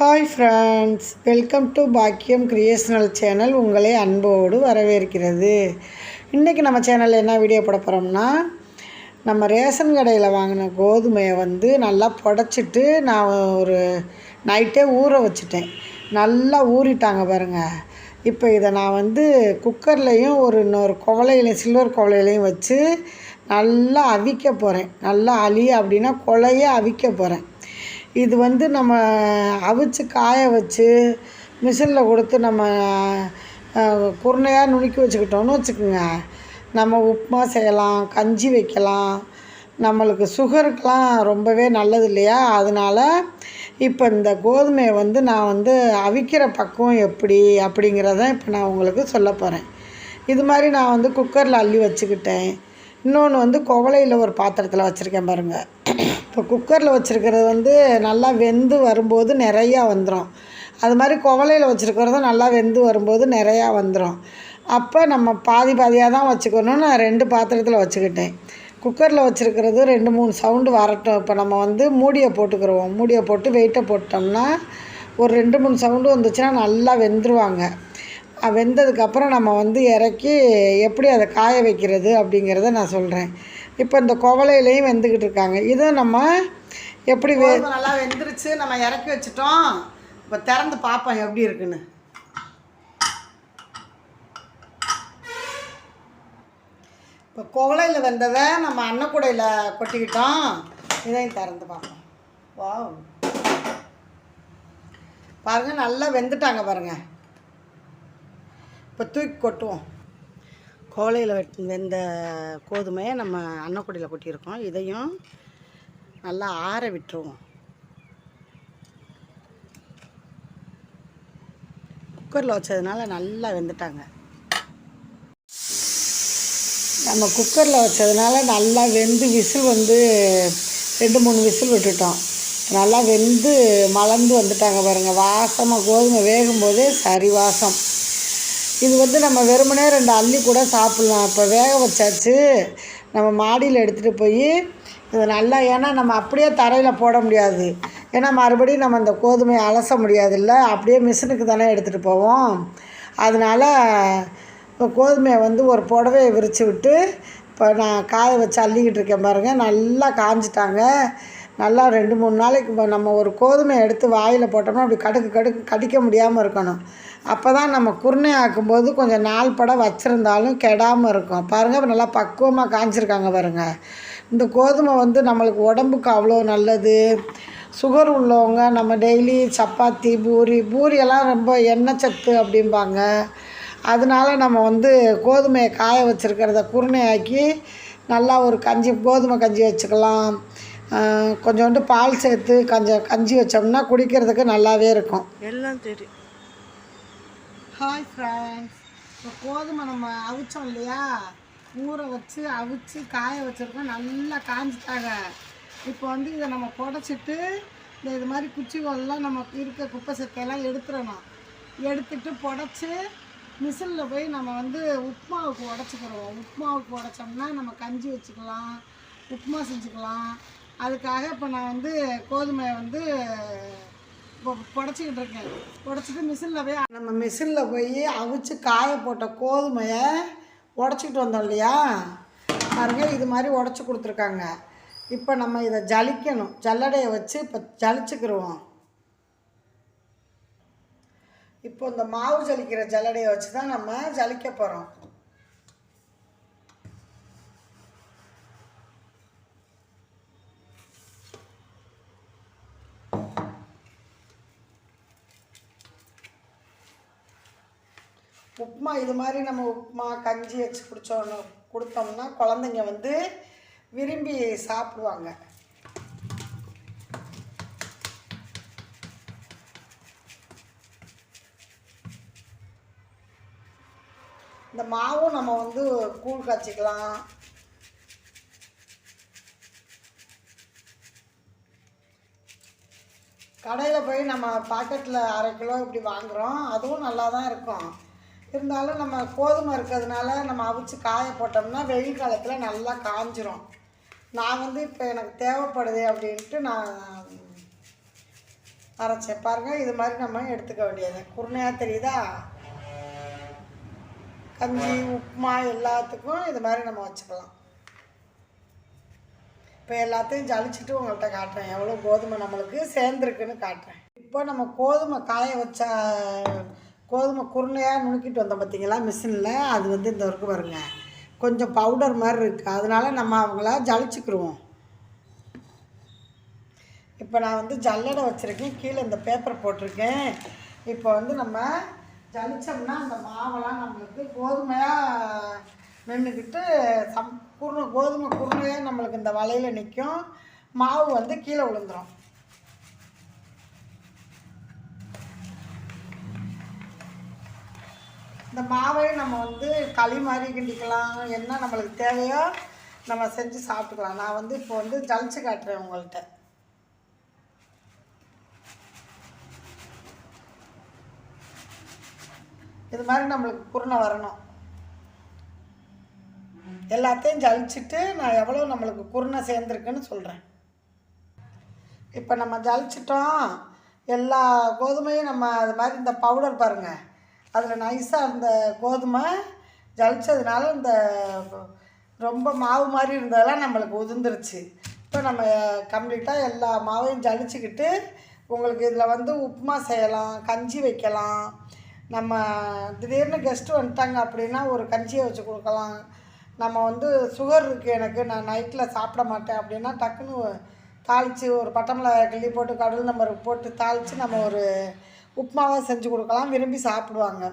Hi friends welcome to பாக்கியம் creational channel. உங்களை அன்போடு வரவேற்கிறது. இன்றைக்கி நம்ம சேனலில் என்ன வீடியோ போட போகிறோம்னா நம்ம ரேஷன் கடையில் வாங்கின கோதுமையை வந்து நல்லா புடச்சிட்டு நான் ஒரு நைட்டே ஊற வச்சுட்டேன். நல்லா ஊறிட்டாங்க பாருங்கள் இப்போ இதை நான் வந்து குக்கர்லேயும் ஒரு இன்னொரு குவலையிலையும் சில்வர் குவலையிலையும் வச்சு நல்லா அவிக்க போகிறேன் நல்லா அழி அப்படின்னா கொலையே அவிக்க போகிறேன் இது வந்து நம்ம அவிச்சு காய வச்சு மிஷினில் கொடுத்து நம்ம குருணையாக நுணுக்கி வச்சுக்கிட்டோம்னு வச்சுக்கோங்க. நம்ம உப்புமா செய்யலாம் கஞ்சி வைக்கலாம். நம்மளுக்கு சுகருக்கெலாம் ரொம்பவே நல்லது இல்லையா? அதனால் இப்போ இந்த கோதுமையை வந்து நான் வந்து அவிக்கிற பக்குவம் எப்படி அப்படிங்கிறத இப்போ நான் உங்களுக்கு சொல்ல போகிறேன் இது மாதிரி நான் வந்து குக்கரில் அள்ளி வச்சுக்கிட்டேன். இன்னொன்று வந்து குவளையில் ஒரு பாத்திரத்தில் வச்சுருக்கேன் பாருங்கள் இப்போ குக்கரில் வச்சுருக்கிறது வந்து நல்லா வெந்து வரும்போது நிறையா வந்துடும். அது மாதிரி குவலையில் வச்சுருக்கிறதும் நல்லா வெந்து வரும்போது நிறையா வந்துடும். அப்போ நம்ம பாதி பாதியாக தான் வச்சுக்கணும்னு நான் ரெண்டு பாத்திரத்தில் வச்சுக்கிட்டேன். குக்கரில் வச்சுருக்கிறது ரெண்டு மூணு சவுண்டு வரட்டும். இப்போ நம்ம வந்து மூடியை போட்டுக்கிறோம் மூடியை போட்டு வெயிட்டை போட்டோம்னா ஒரு ரெண்டு மூணு சவுண்டு வந்துச்சுன்னா நல்லா வெந்துருவாங்க. வெந்ததுக்கப்புறம் நம்ம வந்து இறக்கி எப்படி அதை காய வைக்கிறது அப்படிங்கிறத நான் சொல்கிறேன். இப்போ இந்த குவளையிலையும் வெந்துக்கிட்டு இருக்காங்க. இதை நம்ம எப்படி வே நல்லா வெந்துருச்சு நம்ம இறக்கி வச்சிட்டோம். இப்போ திறந்து பார்ப்போம் எப்படி இருக்குன்னு. இப்போ குவலையில் வெந்ததை நம்ம அன்னக்கூடையில் கொட்டிக்கிட்டோம். இதையும் திறந்து பார்ப்போம் வா பாருங்கள் நல்லா வெந்துட்டாங்க பாருங்கள் இப்போ தூக்கி கொட்டுவோம். கோலையில் வெட் வெந்த கோதுமையை நம்ம அன்னக்குடியில் கொட்டியிருக்கோம். இதையும் நல்லா ஆற விட்டுருவோம். குக்கரில் வச்சதுனால நல்லா வெந்துட்டாங்க. நம்ம குக்கரில் வச்சதுனால நல்லா வெந்து விசில் வந்து ரெண்டு மூணு விசில் விட்டுட்டோம். நல்லா வெந்து மலர்ந்து வந்துட்டாங்க பாருங்கள் வாசமாக கோதுமை வேகும்போதே சரி வாசம். இது வந்து நம்ம வெறுமனே ரெண்டு அள்ளி கூட சாப்பிட்லாம். இப்போ வேக வச்சாச்சு. நம்ம மாடியில் எடுத்துகிட்டு போய் இது நல்லா ஏன்னா நம்ம அப்படியே தரையில் போட முடியாது. ஏன்னா மறுபடியும் நம்ம அந்த கோதுமையை அலச முடியாதுல்ல. அப்படியே மிஷினுக்கு தானே எடுத்துகிட்டு போவோம். அதனால் இப்போ கோதுமையை வந்து ஒரு புடவையை விரித்து விட்டு இப்போ நான் காய வச்சு அள்ளிக்கிட்டு இருக்கேன் பாருங்கள் நல்லா காஞ்சிட்டாங்க. நல்லா ரெண்டு மூணு நாளைக்கு இப்போ நம்ம ஒரு கோதுமை எடுத்து வாயில் போட்டோம்னா அப்படி கடுக்கு கடுக்கு கடிக்க முடியாமல் இருக்கணும். அப்போ தான் நம்ம குருணை ஆக்கும்போது கொஞ்சம் நாள் படம் வச்சுருந்தாலும் கெடாமல் இருக்கும். பாருங்கள் நல்லா பக்குவமாக காய்ச்சிருக்காங்க பாருங்கள் இந்த கோதுமை வந்து நம்மளுக்கு உடம்புக்கு அவ்வளோ நல்லது. சுகர் உள்ளவங்க நம்ம டெய்லி சப்பாத்தி பூரி பூரியெல்லாம் ரொம்ப எண்ணெய் சத்து அப்படிம்பாங்க. அதனால நம்ம வந்து கோதுமையை காய வச்சுருக்கிறத குருணை ஆக்கி நல்லா ஒரு கஞ்சி கோதுமை கஞ்சி வச்சுக்கலாம். கொஞ்சோண்டு பால் சேர்த்து கொஞ்சம் கஞ்சி வச்சோம்னா குடிக்கிறதுக்கு நல்லாவே இருக்கும். எல்லாம் தெரியும் ஹாய் ஃப்ரெண்ட்ஸ் இப்போ கோதுமை நம்ம அவிச்சோம் இல்லையா? ஊற வச்சு அவிச்சு காய வச்சுருக்கோம். நல்லா காஞ்சிட்டாங்க இப்போ வந்து இதை நம்ம புடச்சிட்டு இந்த இது மாதிரி குச்சிகள்லாம் நம்ம இருக்க குப்பை சத்தையெல்லாம் எடுத்துடணும். எடுத்துட்டு புடச்சி மிஷினில் போய் நம்ம வந்து உப்புமாவுக்கு உடச்சிக்கிறோம் உப்புமாவுக்கு உடச்சோம்னா நம்ம கஞ்சி வச்சுக்கலாம் உப்புமா செஞ்சுக்கலாம். அதுக்காக இப்போ நான் வந்து கோதுமையை வந்து புடச்சிக்கிட்டு இருக்கேன். புடச்சிட்டு மிஷினில் போய் நம்ம மிஷினில் போய் அவிச்சு காய போட்ட கோதுமையை உடச்சிக்கிட்டு வந்தோம் இல்லையா? பாருங்க இது மாதிரி உடச்சி கொடுத்துருக்காங்க. இப்போ நம்ம இதை ஜலிக்கணும். ஜல்லடையை வச்சு இப்போ ஜலிச்சுக்கிருவோம். இப்போ இந்த மாவு ஜலிக்கிற ஜல்லடையை வச்சு தான் நம்ம ஜலிக்க போகிறோம் உப்புமா இது மாதிரி நம்ம உப்புமா கஞ்சி வச்சு குடித்தோன்னு கொடுத்தோம்னா குழந்தைங்க வந்து விரும்பி சாப்பிடுவாங்க. இந்த மாவும் நம்ம வந்து கூழ் காய்ச்சிக்கலாம். கடையில் போய் நம்ம பாக்கெட்டில் அரை கிலோ இப்படி வாங்குகிறோம் அதுவும் நல்லா தான் இருக்கும். இருந்தாலும் நம்ம கோதுமை இருக்கிறதுனால நம்ம அவிச்சு காய போட்டோம்னா வெயில் காலத்தில் நல்லா காஞ்சிரும். நான் வந்து இப்போ எனக்கு தேவைப்படுது அப்படின்ட்டு நான் அரைச்சேன். பாருங்கள் இது மாதிரி நம்ம எடுத்துக்க வேண்டியது. குருணையாக தெரியுதா? கஞ்சி உப்புமா எல்லாத்துக்கும் இது மாதிரி நம்ம வச்சுக்கலாம். இப்போ எல்லாத்தையும் ஜலிச்சுட்டு உங்கள்கிட்ட காட்டுறேன். எவ்வளோ கோதுமை நம்மளுக்கு சேர்ந்துருக்குன்னு காட்டுறேன். இப்போ நம்ம கோதுமை காய வச்ச கோதுமை குருணையாக நுணுக்கிட்டு வந்தோம் பார்த்தீங்களா மிஷினில் அது வந்து இந்த வரைக்கும் வருங்க கொஞ்சம் பவுடர் மாதிரி இருக்குது அதனால நம்ம அவங்கள ஜலிச்சுக்கிருவோம். இப்போ நான் வந்து ஜல்லடை வச்சுருக்கேன். கீழே இந்த பேப்பர் போட்டிருக்கேன். இப்போ வந்து நம்ம ஜலிச்சோம்னா அந்த மாவெல்லாம் நம்மளுக்கு கோதுமையாக நின்றுக்கிட்டு சம் குருணை கோதுமை குருணையாக நம்மளுக்கு இந்த வலையில் நிற்கும் மாவு வந்து கீழே விழுந்துரும். இந்த மாவையும் நம்ம வந்து களி மாதிரி கிண்டிக்கலாம். என்ன நம்மளுக்கு தேவையோ நம்ம செஞ்சு சாப்பிட்டுக்கலாம். நான் வந்து இப்போ வந்து ஜலிச்சு காட்டுறேன் உங்கள்கிட்ட இது மாதிரி நம்மளுக்கு குருணை வரணும். எல்லாத்தையும் ஜலிச்சுட்டு நான் எவ்வளோ நம்மளுக்கு குருணை சேர்ந்துருக்குன்னு சொல்கிறேன் இப்போ நம்ம ஜலிச்சிட்டோம். எல்லா கோதுமையும் நம்ம அது மாதிரி இந்த பவுடர் பாருங்கள் அதில் நைஸாக இருந்த கோதுமை ஜலிச்சதுனால இந்த ரொம்ப மாவு மாதிரி இருந்ததெல்லாம் நம்மளுக்கு உதிர்ந்துருச்சு. இப்போ நம்ம கம்ப்ளீட்டாக எல்லா மாவையும் ஜலிச்சுக்கிட்டு உங்களுக்கு இதில் வந்து உப்புமா செய்யலாம் கஞ்சி வைக்கலாம். நம்ம திடீர்னு கெஸ்ட்டு வந்துட்டாங்க அப்படின்னா ஒரு கஞ்சியை வச்சு கொடுக்கலாம். நம்ம வந்து சுகர் இருக்குது எனக்கு நான் நைட்டில் சாப்பிட மாட்டேன் அப்படின்னா டக்குன்னு தாளித்து ஒரு பட்டமிளகா கிள்ளி போட்டு கடல் நம்பருக்கு போட்டு தாளித்து நம்ம ஒரு உப்புமாவாக செஞ்சு கொடுக்கலாம் விரும்பி சாப்பிடுவாங்க.